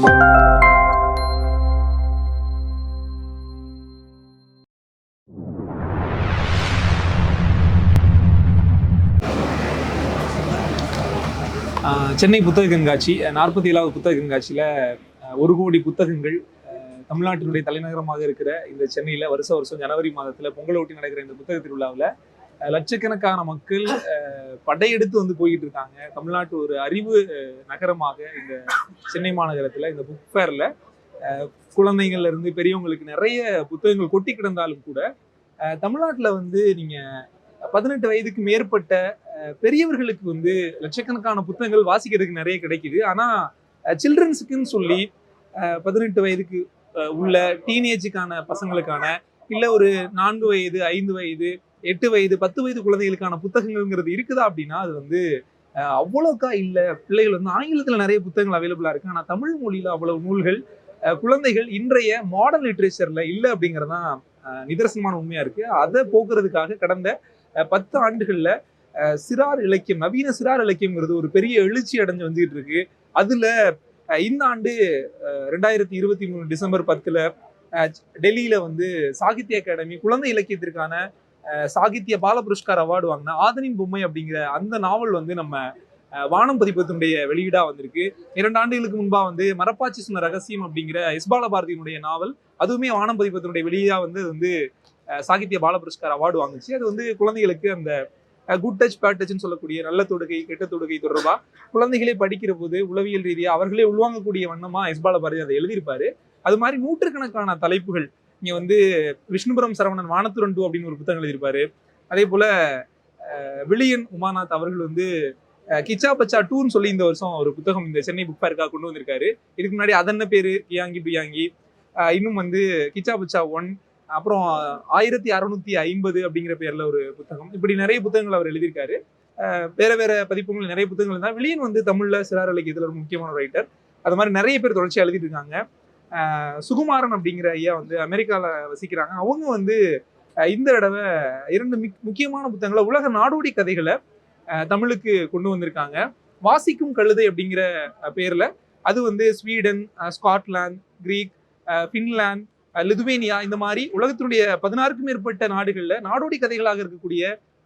சென்னை புத்தக கண்காட்சி நாற்பத்தி ஏழாவது புத்தக கண்காட்சியில் ஒரு கோடி புத்தகங்கள் தமிழ்நாட்டினுடைய தலைநகரமாக இருக்கிற இந்த சென்னையில் வருஷ வருஷம் ஜனவரி மாதத்தில் பொங்கல் ஒட்டி நடக்கிற இந்த புத்தக திருவிழாவில் லட்சக்கணக்கான மக்கள் படையெடுத்து வந்து போய்கிட்டு இருக்காங்க. தமிழ்நாட்டு ஒரு அறிவு நகரமாக இந்த சென்னை மாநகரத்தில் இந்த புக் ஃபேரில் குழந்தைங்கள்ல இருந்து பெரியவங்களுக்கு நிறைய புத்தகங்கள் கொட்டி கிடந்தாலும் கூட தமிழ்நாட்டில் வந்து நீங்கள் பதினெட்டு வயதுக்கு மேற்பட்ட பெரியவர்களுக்கு வந்து லட்சக்கணக்கான புத்தகங்கள் வாசிக்கிறதுக்கு நிறைய கிடைக்குது. ஆனால் சில்ட்ரன்ஸுக்குன்னு சொல்லி பதினெட்டு வயதுக்கு உள்ள டீனேஜுக்கான பசங்களுக்கான இல்லை ஒரு நான்கு வயது ஐந்து வயது எட்டு வயது பத்து வயது குழந்தைகளுக்கான புத்தகங்கள்ங்கிறது இருக்குதா அப்படின்னா அது வந்து அஹ், அவ்வளோக்கா இல்லை. பிள்ளைகள் வந்து ஆங்கிலத்தில் நிறைய புத்தகங்கள் அவைலபிளாக இருக்கு. ஆனால் தமிழ் மொழியில் அவ்வளவு நூல்கள் குழந்தைகள் இன்றைய மாடர்ன் லிட்ரேச்சரில் இல்லை அப்படிங்கிறது தான் நிதர்சனமான உண்மையாக இருக்கு. அதை போக்குறதுக்காக கடந்த அஹ், பத்து ஆண்டுகளில் சிறார் இலக்கியம் நவீன சிறார் இலக்கியம்ங்கிறது ஒரு பெரிய எழுச்சி அடைஞ்சு வந்துகிட்டு இருக்கு. அதுல இந்த ஆண்டு அஹ், ரெண்டாயிரத்தி இருபத்தி மூணு டிசம்பர் பத்துல அஹ், டெல்லியில வந்து சாகித்ய அகாடமி குழந்தை இலக்கியத்திற்கான சாகித்ய பால புரஸ்கார் அவார்டு வாங்கின ஆதனின் பொம்மை அப்படிங்கிற அந்த நாவல் வந்து நம்ம அஹ், வானம் பதிப்பத்தினுடைய வெளியீடா வந்திருக்கு. இரண்டு ஆண்டுகளுக்கு முன்பா வந்து மரப்பாச்சி சொன்ன ரகசியம் அப்படிங்கிற எஸ் பாலபாரதியினுடைய நாவல் அதுவுமே வானம் பதிப்பத்தினுடைய வெளியீடா வந்து அது வந்து சாகித்ய பால புரஸ்கார் அவார்டு வாங்குச்சு. அது வந்து குழந்தைகளுக்கு அந்த குட் டச் பேட் டச்னு சொல்லக்கூடிய நல்ல தொடுகை கெட்ட தொடுகை தொடர்பா குழந்தைகளே படிக்கிற போது உளவியல் ரீதியாக அவர்களே உள்வாங்கக்கூடிய வண்ணமா எஸ் பாலபாரதி அதை எழுதியிருப்பாரு. அது மாதிரி நூற்றுக்கணக்கான தலைப்புகள் இங்கே வந்து விஷ்ணுபுரம் சரவணன் வானத்துரன் டூ அப்படின்னு ஒரு புத்தகம் எழுதியிருப்பாரு. அதே போல விழியன் உமாநாத் அவர்கள் வந்து கிச்சா பச்சா டூன்னு சொல்லி இந்த வருஷம் ஒரு புத்தகம் இந்த சென்னை புக் ஃபேருக்காக கொண்டு வந்திருக்காரு. இதுக்கு முன்னாடி அதென்ன பேர் கியாங்கி பியாங்கி. இன்னும் வந்து கிச்சா பச்சா ஒன் அப்புறம் ஆயிரத்தி அறுநூத்தி ஐம்பது அப்படிங்கிற பேர்ல ஒரு புத்தகம். இப்படி நிறைய புத்தகங்கள் அவர் எழுதியிருக்காரு. வேற வேற பதிப்புகள் நிறைய புத்தகங்கள் தான். விழியன் வந்து தமிழ்ல சிறார் இலக்கியத்தில் ஒரு முக்கியமான ரைட்டர் அது மாதிரி நிறைய பேர் தொடர்ச்சியாக எழுதிட்டு இருக்காங்க. சுகுமாரன் அப்படிங்கிற ஐயா வந்து அமெரிக்காவில் வசிக்கிறாங்க. அவங்க வந்து இந்த தடவை இரண்டு மிக் முக்கியமான புத்தகங்களை உலக நாடோடி கதைகளை தமிழுக்கு கொண்டு வந்திருக்காங்க. வாசிக்கும் கழுதை அப்படிங்கிற பேரில். அது வந்து Sweden Scotland Greek Finland Lithuania இந்த மாதிரி உலகத்தினுடைய பதினாறுக்கும் மேற்பட்ட நாடுகளில் நாடோடி கதைகளாக இருக்கக்கூடிய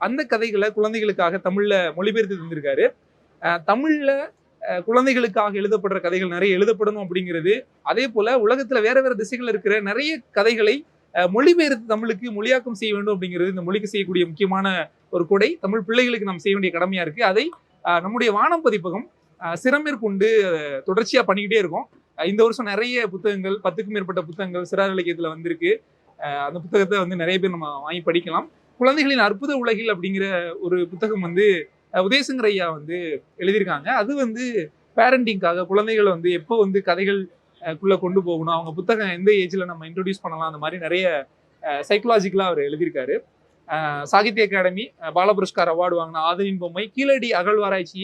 அந்த கதைகளை குழந்தைகளுக்காக தமிழில் மொழிபெயர்த்து தந்திருக்காரு. தமிழில் குழந்தைகளுக்காக எழுதப்படுற கதைகள் நிறைய எழுதப்படணும் அப்படிங்கிறது. அதே போல உலகத்துல வேற வேற திசைகள் இருக்கிற நிறைய கதைகளை மொழிபெயர்த்து தமிழுக்கு மொழியாக்கம் செய்ய வேண்டும் அப்படிங்கிறது இந்த மொழிக்கு செய்யக்கூடிய முக்கியமான ஒரு கொடை. தமிழ் பிள்ளைகளுக்கு நாம் செய்ய வேண்டிய கடமையா இருக்கு. அதை அஹ் நம்முடைய வானம் பதிப்பகம் அஹ் சிறமேற்கொண்டு தொடர்ச்சியா பண்ணிக்கிட்டே இருக்கோம். இந்த வருஷம் நிறைய புத்தகங்கள் பத்துக்கும் மேற்பட்ட புத்தகங்கள் சிறார் இலக்கியத்துல வந்திருக்கு. அந்த புத்தகத்தை வந்து நிறைய பேர் நம்ம வாங்கி படிக்கலாம். குழந்தைகளின் அற்புத உலகில் அப்படிங்கிற ஒரு புத்தகம் வந்து உதயசங்கர் ஐயா வந்து எழுதியிருக்காங்க. அது வந்து பேரண்டிங்காக குழந்தைகளை வந்து எப்போ வந்து கதைகள் குள்ளே கொண்டு போகணும் அவங்க புத்தகம் எந்த ஏஜ்ல நம்ம இன்ட்ரடியூஸ் பண்ணலாம் அந்த மாதிரி நிறைய சைக்கலாஜிக்கலாக அவர் எழுதியிருக்காரு. சாகித்ய அகாடமி பாலபுரஸ்கார் பால புரஸ்கார் அவார்டு வாங்கின ஆதரின் பொம்மை கீழடி அகழ்வாராய்ச்சி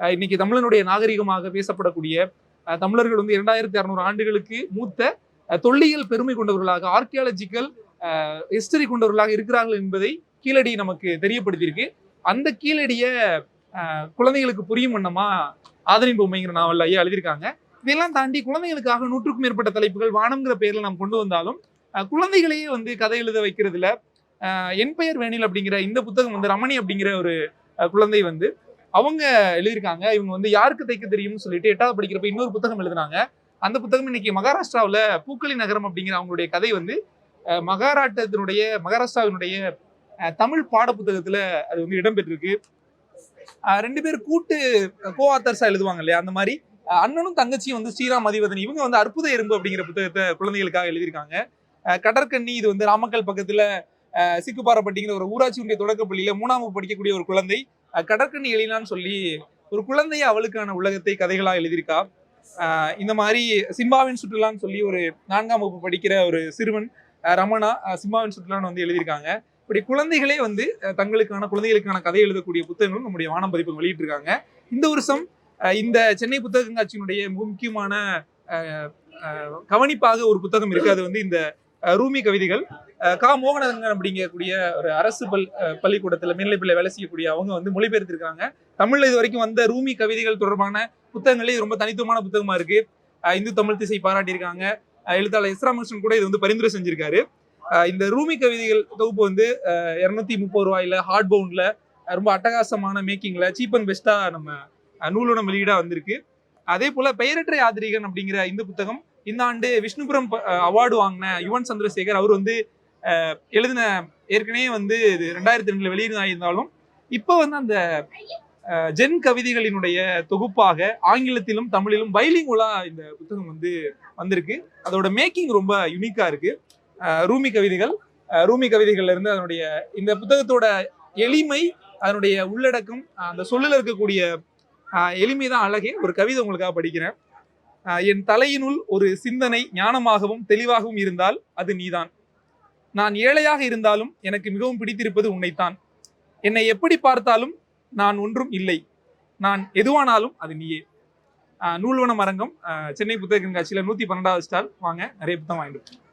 இன்னைக்கு தமிழனுடைய நாகரிகமாக பேசப்படக்கூடிய தமிழர்கள் வந்து இரண்டாயிரத்தி அறுநூறு ஆண்டுகளுக்கு மூத்த தொல்லியல் பெருமை கொண்டவர்களாக ஆர்கியாலஜிக்கல் ஹிஸ்டரி கொண்டவர்களாக இருக்கிறார்கள் என்பதை கீழடி நமக்கு தெரியப்படுத்தியிருக்கு. அந்த கீழடிய அஹ், குழந்தைகளுக்கு புரியும் வண்ணமா ஆதரின் பொம்மைங்கிற நாவல் ஐயா எழுதியிருக்காங்க. இதெல்லாம் தாண்டி குழந்தைகளுக்காக நூற்றுக்கும் மேற்பட்ட தலைப்புகள் வானம்ங்கிற பெயரில் நாம் கொண்டு வந்தாலும் குழந்தைகளையே வந்து கதை எழுத வைக்கிறதுல என் பெயர் வேணில் அப்படிங்கிற இந்த புத்தகம் வந்து ரமணி அப்படிங்கிற ஒரு குழந்தை வந்து அவங்க எழுதியிருக்காங்க. இவங்க வந்து யாருக்கு தைக்க தெரியும்னு சொல்லிட்டு எட்டாவது படிக்கிறப்ப இன்னொரு புத்தகம் எழுதினாங்க. அந்த புத்தகம் இன்னைக்கு மகாராஷ்டிராவில் பூக்களி நகரம் அப்படிங்கிற அவங்களுடைய கதை வந்து அஹ், மகாராஷ்டிராவினுடைய தமிழ் பாட புத்தகத்துல அது வந்து இடம்பெற்றிருக்கு. ரெண்டு பேர் கூட்டு கோ ஆத்தர்ஸா எழுதுவாங்க இல்லையா அந்த மாதிரி. அண்ணனும் தங்கச்சியும் வந்து ஸ்ரீராம் மதிவதன் இவங்க வந்து அற்புத எறும்பு அப்படிங்கிற புத்தகத்தை குழந்தைகளுக்காக எழுதியிருக்காங்க. கடற்கண்ணி இது வந்து நாமக்கல் பக்கத்துல அஹ், ஒரு ஊராட்சி ஒன்றிய தொடக்கப்பள்ளியில மூணாம் வகுப்பு படிக்கக்கூடிய ஒரு குழந்தை. கடற்கண்ணி எழிலான்னு சொல்லி ஒரு குழந்தைய அவளுக்கான உலகத்தை கதைகளா எழுதியிருக்கா. இந்த மாதிரி சிம்பாவின் சுற்றுலான்னு சொல்லி ஒரு நான்காம் வகுப்பு படிக்கிற ஒரு சிறுவன் ரமணா சிம்பாவின் சுற்றுலான்னு வந்து எழுதியிருக்காங்க. இப்படி குழந்தைகளே வந்து தங்களுக்கான குழந்தைகளுக்கான கதை எழுதக்கூடிய புத்தகங்களும் நம்முடைய வானம் பதிப்பு வெளியிட்டிருக்காங்க. இந்த வருஷம் இந்த சென்னை புத்தக கண்காட்சியினுடைய மிக முக்கியமான கவனிப்பாக ஒரு புத்தகம் இருக்கு. அது வந்து இந்த ரூமி கவிதைகள். கா. மோகனங்கன் அப்படிங்கக்கூடிய ஒரு அரசு பல் அஹ், பள்ளிக்கூடத்துல மேல்நிலைப்பள்ளி வேலை செய்யக்கூடிய அவங்க வந்து மொழிபெயர்த்திருக்காங்க. தமிழ்ல இது வரைக்கும் வந்த ரூமி கவிதைகள் தொடர்பான புத்தகங்களே ரொம்ப தனித்துவமான புத்தகமா இருக்கு. இந்து தமிழ் திசை பாராட்டியிருக்காங்க. எழுத்தாளர் எஸ்ராமகிருஷ்ணன் கூட இது வந்து பரிந்துரை செஞ்சிருக்காரு. இந்த ரூமி கவிதைகள் தொகுப்பு வந்து இரநூத்தி முப்பது ரூபாயில ஹார்ட் பவுண்ட்ல ரொம்ப அட்டகாசமான மேக்கிங்ல சீப் அண்ட் பெஸ்டா நம்ம நூலோட வெளியீடா வந்திருக்கு. அதே போல பெயரற்ற யாத்ரீகன் அப்படிங்கிற இந்த புத்தகம் இந்த ஆண்டு விஷ்ணுபுரம் அவார்டு வாங்கின யுவன் சந்திரசேகர் அவர் வந்து அஹ், எழுதின ஏற்கனவே வந்து இது ரெண்டாயிரத்தி ரெண்டுல வெளியிருந்தாலும் இப்போ வந்து அந்த ஜென் கவிதைகளினுடைய தொகுப்பாக ஆங்கிலத்திலும் தமிழிலும் பைலிங்குலா இந்த புத்தகம் வந்து வந்திருக்கு. அதோட மேக்கிங் ரொம்ப யுனிக்கா இருக்கு. ரூமி கவிதைகள். ரூமி கவிதைகள்ல இருந்து அதனுடைய இந்த புத்தகத்தோட எளிமை அதனுடைய உள்ளடக்கம் அந்த சொல்லில் இருக்கக்கூடிய எளிமை தான் அழகே. ஒரு கவிதை உங்களுக்காக படிக்கிறேன். என் தலையினுள் ஒரு சிந்தனை ஞானமாகவும் தெளிவாகவும் இருந்தால் அது நீதான். நான் ஏழையாக இருந்தாலும் எனக்கு மிகவும் பிடித்திருப்பது உன்னைத்தான். என்னை எப்படி பார்த்தாலும் நான் ஒன்றும் இல்லை. நான் எதுவானாலும் அது நீயே. நூல்வனம் அரங்கம் சென்னை புத்தக கண்காட்சியில் நூற்றி பன்னெண்டாவது ஸ்டால். வாங்க நிறைய புத்தகம் வாங்கிட்டு